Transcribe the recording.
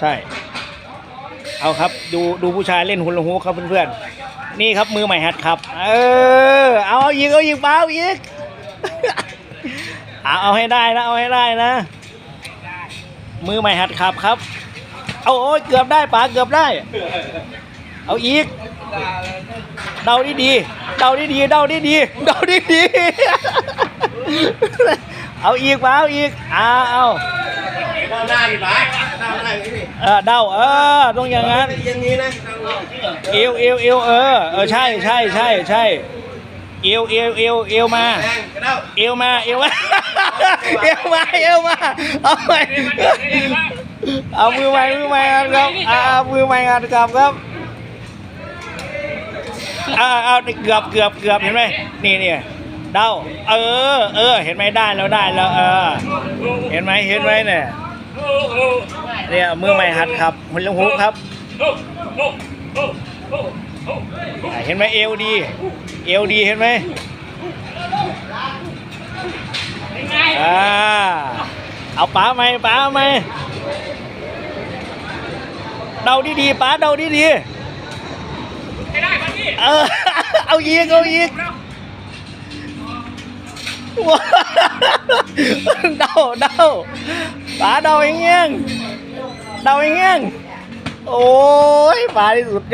ใช่ เอาครับ ดูดูผู้ชายเล่นฮุลาฮูครับเพื่อนๆ นี่ครับมือใหม่หัดครับ เออ เอาเอาอีกเอาอีกเปล่าอีกเอาเอาให้ได้นะ เอาให้ได้นะ มือใหม่หัดขับครับ เอาโอ้ยเกือบได้ป๋าเกือบได้ เอาอีก เดาดีดีๆเดาดีดีๆเดาดีดีๆเดาดีดีๆเอาอีกป๋าเอาอีกเอาเอา ด้านหน้าดิป๋าด้านหน้าอย่างนี้เออเดาเออต้องอย่างนั้นอย่างนี้นะเอวเอวเอวเออเออใช่ใช่ใช่ใช่เอวเอวเอวเอวมาเอวมาเอวมาเอวมาเอวมาเอาไปเอามือใหม่มือใหม่กันครับเอามือใหม่กันครับครับอ่าเอาเกือบเกือบเกือบเห็นไหมนี่นี่เดาเออ เออ เห็นไหมได้แล้วได้แล้วเออ เห็นไหมเห็นไหมเนี่ย เนี่ยมือใหม่หัดครับหุ่นลงหูครับเห็นไหมเอวดีเอวดีเห็นไหมอ่าเอาป๋าไหมป๋าไหมเดาดีๆป๋าเดาดีๆเออเอาอีกเอาอีกว้าวเดาเดา ป๋าเดาอย่างเงี้ยงเดาอย่างเงี้ยงโอ้ยป๋าที่สุด